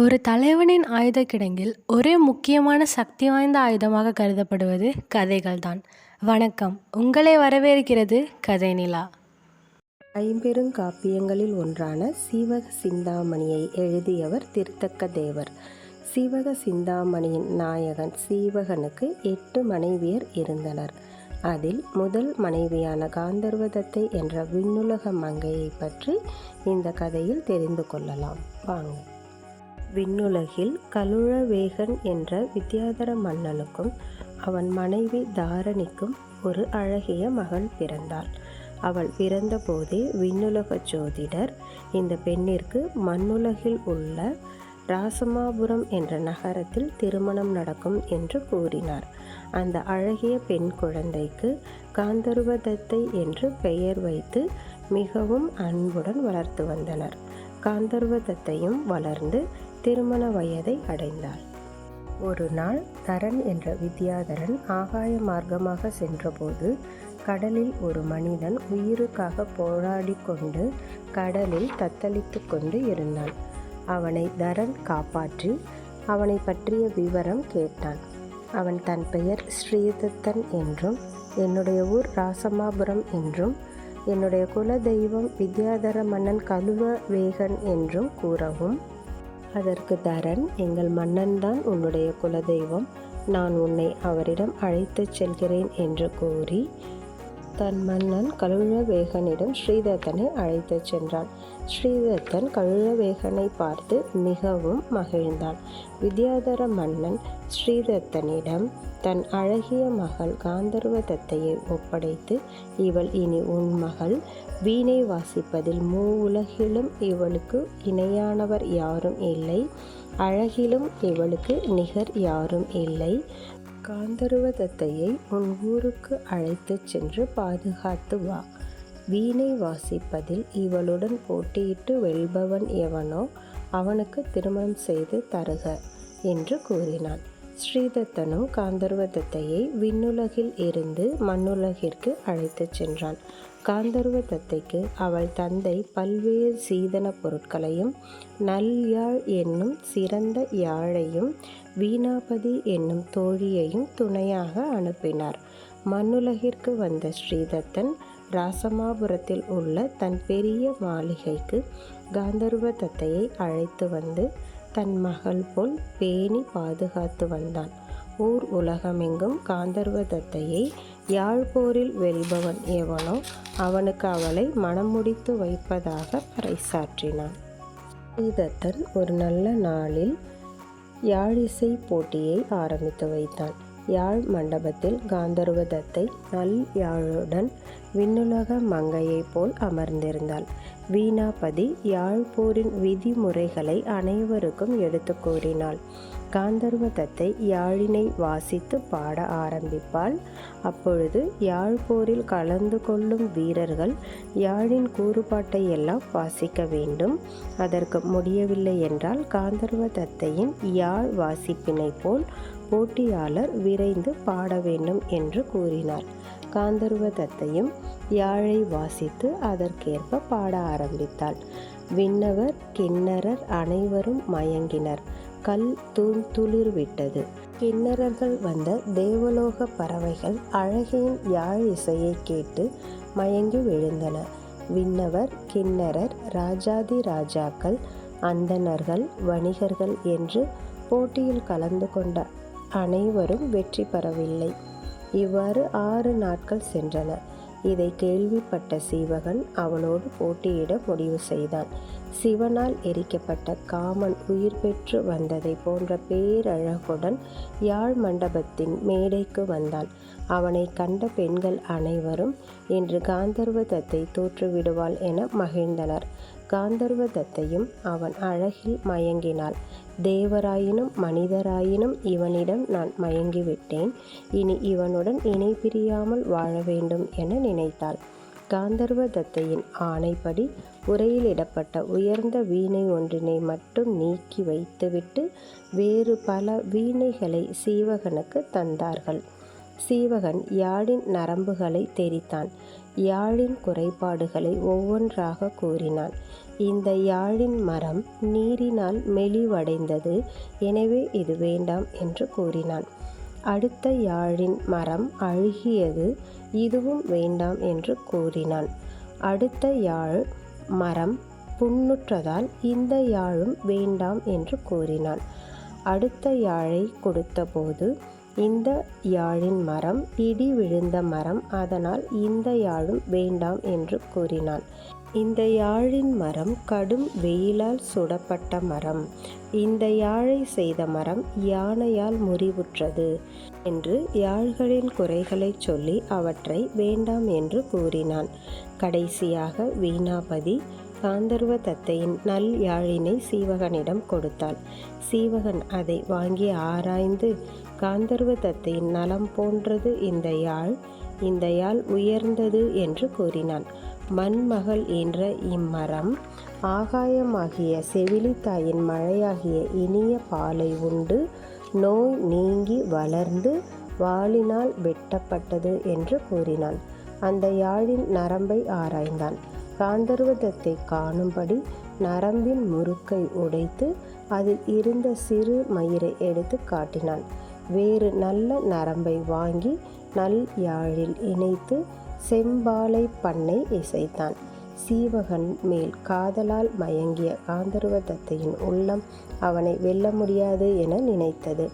ஒரு தலைவனின் ஆயுத கிடங்கில் ஒரே முக்கியமான சக்தி வாய்ந்த ஆயுதமாக கருதப்படுவது கதைகள்தான். வணக்கம் உங்களை வரவேற்கிறது கதை நிலா. ஐம்பெருங்காப்பியங்களில் ஒன்றான சீவக சிந்தாமணியை எழுதியவர் திருத்தக்க தேவர். சீவக சிந்தாமணியின் நாயகன் சீவகனுக்கு எட்டு மனைவியர் இருந்தனர். அதில் முதல் மனைவியான காந்தர்வதத்தை என்ற விண்ணுலக மங்கையைப் பற்றி இந்த கதையில் தெரிந்து கொள்ளலாம் வாங்க. விண்ணுலகில் கலுழவேகன் என்ற வித்தியாதர மன்னனுக்கும் அவன் மனைவி தாரணிக்கும் ஒரு அழகிய மகள் பிறந்தாள். அவள் பிறந்தபோதே விண்ணுலக ஜோதிடர் இந்த பெண்ணிற்கு மண்ணுலகில் உள்ள ராசமாபுரம் என்ற நகரத்தில் திருமணம் நடக்கும் என்று கூறினார். அந்த அழகிய பெண் குழந்தைக்கு காந்தருவதத்தை என்று பெயர் வைத்து மிகவும் அன்புடன் வளர்த்து வந்தனர். காந்தர்வதத்தையும் வளர்ந்து திருமண வயதை அடைந்தாள். ஒரு நாள் தரன் என்ற வித்யாதரன் ஆகாய மார்க்கமாக சென்றபோது கடலில் ஒரு மனிதன் உயிருக்காக போராடிக் கொண்டு கடலில் தத்தளித்து கொண்டு இருந்தான். அவனை தரன் காப்பாற்றி அவனைப் பற்றிய விவரம் கேட்டான். அவன் தன் பெயர் ஸ்ரீதத்தன் என்றும் என்னுடைய ஊர் ராசமாபுரம் என்றும் என்னுடைய குல தெய்வம் மன்னன் மன்னன் கலுழவேகன் என்றும் கூறவும் அதற்கு தரன் எங்கள் மன்னன்தான் உன்னுடைய குலதெய்வம். நான் உன்னை அவரிடம் அழைத்துச் செல்கிறேன் என்று கூறி தன் மன்னன் கழுழவேகனிடம் ஸ்ரீதத்தனை அழைத்துச் சென்றான். ஸ்ரீதத்தன் கழுழவேகனை பார்த்து மிகவும் மகிழ்ந்தான். வித்தியாதர மன்னன் ஸ்ரீதத்தனிடம் தன் அழகிய மகள் காந்தர்வதத்தையை ஒப்படைத்து இவள் இனி உன் மகள். வீணை வாசிப்பதில் மூ உலகிலும் இவளுக்கு இணையானவர் யாரும் இல்லை. அழகிலும் இவளுக்கு நிகர் யாரும் இல்லை. காந்தருவதத்தையை உன் ஊருக்கு அழைத்துச் சென்று பாதுகாத்து வா. வீணை வாசிப்பதில் இவளுடன் போட்டியிட்டு வெல்பவன் எவனோ அவனுக்கு திருமணம் செய்து தருக என்று கூறினான். ஸ்ரீதத்தனும் காந்தர்வதத்தையை விண்ணுலகில் இருந்து மண்ணுலகிற்கு அழைத்துச் சென்றான். காந்தர்வதத்தைக்கு அவள் தந்தை பல்வேறு சீதனப் பொருட்களையும் நல்யாழ் என்னும் சிறந்த யாழையும் வீணாபதி என்னும் தோழியையும் துணையாக அனுப்பினார். மண்ணுலகிற்கு வந்த ஸ்ரீதத்தன் ராசமாபுரத்தில் உள்ள தன் பெரிய மாளிகைக்கு காந்தர்வதத்தையை அழைத்து வந்து தன் மகள் போல் பேணி பாதுகாத்து வந்தான். ஊர் உலகமெங்கும் காந்தர்வதத்தையை யாழ்போரில் வெல்பவன் எவனோ அவனுக்கு அவளை மணமுடித்து வைப்பதாக பறைசாற்றினான். ஸ்ரீதத்தன் ஒரு நல்ல நாளில் யாழிசைப் போட்டியை ஆரம்பித்து வைத்தான். யாழ் மண்டபத்தில் காந்தர்வதத்தை நல் யாழுடன் விண்ணுலக மங்கையைப் போல் அமர்ந்திருந்தாள். வீணாபதி யாழ்ப்போரின் விதிமுறைகளை அனைவருக்கும் எடுத்துக் கூறினாள். காந்தர்வதத்தை யாழினை வாசித்து பாட ஆரம்பிப்பாள். அப்பொழுது யாழ்ப்போரில் கலந்து கொள்ளும் வீரர்கள் யாழின் கூறுபாட்டை எல்லாம் வாசிக்க வேண்டும். அதற்கு முடியவில்லை என்றால் காந்தர்வதத்தையின் யாழ் வாசிப்பினைப் போல் போட்டியாளர் விரைந்து பாட வேண்டும் என்று கூறினார் காந்தர்வதத்தையும் யாழை வாசித்து அதற்கேற்ப பாட ஆரம்பித்தாள். விண்ணவர் கிண்ணறர் அனைவரும் மயங்கினர். கல் தூண்துளிர்விட்டது. கின்னரர்கள் வந்த தேவலோகப் பறவைகள் அழகியின் யாழ் இசையைக் கேட்டு மயங்கி விழுந்தன. விண்ணவர் கின்னரர் ராஜாதி ராஜாக்கள் அந்தணர்கள் வணிகர்கள் என்று போட்டியில் கலந்து கொண்ட அனைவரும் வெற்றி பெறவில்லை. இவ்வாறு ஆறு நாட்கள் சென்றன. இதை கேள்விப்பட்ட சீவகன் அவளோடு போட்டியிட முடிவு செய்தான். சிவனால் எரிக்கப்பட்ட காமன் உயிர் பெற்று வந்ததைப் போன்ற பேரழகுடன் யாழ் மண்டபத்தின் மேடைக்கு வந்தான். அவனை கண்ட பெண்கள் அனைவரும் இன்று காந்தர்வதத்தை தோற்றுவிடுவாள் என மகிழ்ந்தனர். காந்தர்வ தத்தையும் அவன் அழகில் மயங்கினாள். தேவராயினும் மனிதராயினும் இவனிடம் நான் மயங்கிவிட்டேன். இனி இவனுடன் இணை பிரியாமல் வாழ வேண்டும் என நினைத்தாள். காந்தர்வ தத்தையின் ஆணைப்படி உரையிலிடப்பட்ட உயர்ந்த வீணை ஒன்றினை மட்டும் நீக்கி வைத்துவிட்டு வேறு பல வீணைகளை சீவகனுக்குத் தந்தார்கள். சீவகன் யாழின் நரம்புகளை தெரித்தான். யாழின் குறைபாடுகளை ஒவ்வொன்றாகக் கூறினான். இந்த யாழின் மரம் நீரினால் மெலிவடைந்தது எனவே இது வேண்டாம் என்று கூறினான். அடுத்த யாழின் மரம் அழுகியது இதுவும் வேண்டாம் என்று கூறினான். அடுத்த யாழ் மரம் புண்ணுற்றதால் இந்த யாழும் வேண்டாம் என்று கூறினான். அடுத்த யாழை கொடுத்தபோது இந்த யாழின் மரம் இடி விழுந்த மரம். அதனால் இந்த யாழும் வேண்டாம் என்று கூறினான். இந்த யாழின் மரம் கடும் வெயிலால் சுடப்பட்ட மரம். இந்த யாழை செய்த மரம் யானையால் முறிவுற்றது என்று யாழ்களின் குறைகளை சொல்லி அவற்றை வேண்டாம் என்று கூறினான். கடைசியாக வீணாபதி காந்தர்வ தத்தையின் நல் யாழினை சீவகனிடம் கொடுத்தாள் சீவகன் அதை வாங்கி ஆராய்ந்து காந்தர்வ தத்தையின் நலம் போன்றது இந்த யாழ் இந்த யாழ் உயர்ந்தது என்று கூறினான். மண்மகள் என்ற இம்மரம் ஆகாயமாகிய செவிலித்தாயின் மழையாகிய இனிய பாலை உண்டு நோய் நீங்கி வளர்ந்து வாளினால் வெட்டப்பட்டது என்று கூறினான். அந்த யாழின் நரம்பை ஆராய்ந்தான். காந்தர்வதத்தை காணும்படி நரம்பின் முறுக்கை உடைத்து அதில் இருந்த சிறு மயிரை எடுத்து காட்டினான். வேறு நல்ல நரம்பை வாங்கி நல் யாழில் இணைத்து செம்பாலை பண்ணை இசைத்தான். சீவகன் மேல் காதலால் மயங்கிய காந்தர்வதத்தையின் உள்ளம் அவனை வெல்ல முடியாது என நினைத்தது.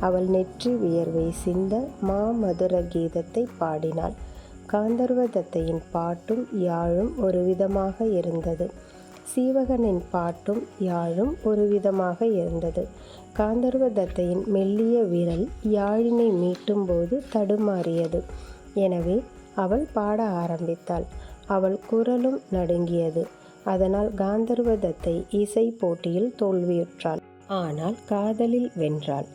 அவள் நெற்றி வியர்வை சிந்த மாமதுர கீதத்தை பாடினாள். காந்தர்வதத்தையின் பாட்டும் யாழும் ஒரு விதமாக இருந்தது. சீவகனின் பாட்டும் யாழும் ஒரு விதமாக இருந்தது. காந்தர்வதத்தையின் மெல்லிய விரல் யாழினை மீட்டும்போது தடுமாறியது. எனவே அவள் பாட ஆரம்பித்தாள். அவள் குரலும் நடுங்கியது. அதனால் காந்தர்வதத்தை இசை போட்டியில் தோல்வியுற்றாள். ஆனால் காதலில் வென்றாள்.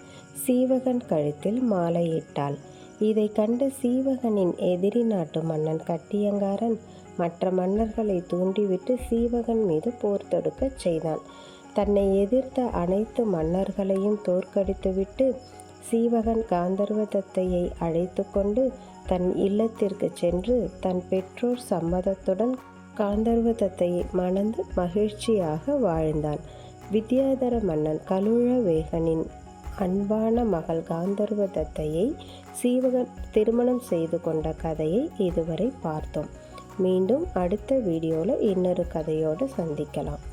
சீவகன் கழுத்தில் மாலையிட்டாள். இதை கண்ட சீவகனின் எதிரி நாட்டு மன்னன் கட்டியங்காரன் மற்ற மன்னர்களை தூண்டிவிட்டு சீவகன் மீது போர் தொடுக்கச் செய்தான். தன்னை எதிர்த்த அனைத்து மன்னர்களையும் தோற்கடித்துவிட்டு சீவகன் காந்தர்வதத்தையை அழைத்து கொண்டு தன் இல்லத்திற்கு சென்று தன் பெற்றோர் சம்மதத்துடன் காந்தர்வதத்தையை மணந்து மகிழ்ச்சியாக வாழ்ந்தான். வித்யாதர மன்னன் கலுழ வேகனின் அன்பான மகள் காந்தர்வதத்தையை சீவகன் திருமணம் செய்து கொண்ட கதையை இதுவரை பார்த்தோம் மீண்டும் அடுத்த வீடியோவில் இன்னொரு கதையோடு சந்திக்கலாம்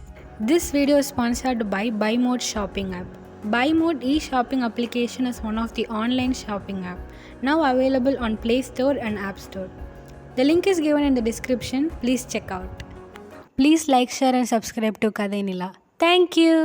This video is sponsored by Buy Mode shopping app. Buy Mode e-shopping application is one of the online shopping app now available on Play Store and App Store. The link is given in the description. Please check out. Please like, share and subscribe to Kadai Nila. Thank you.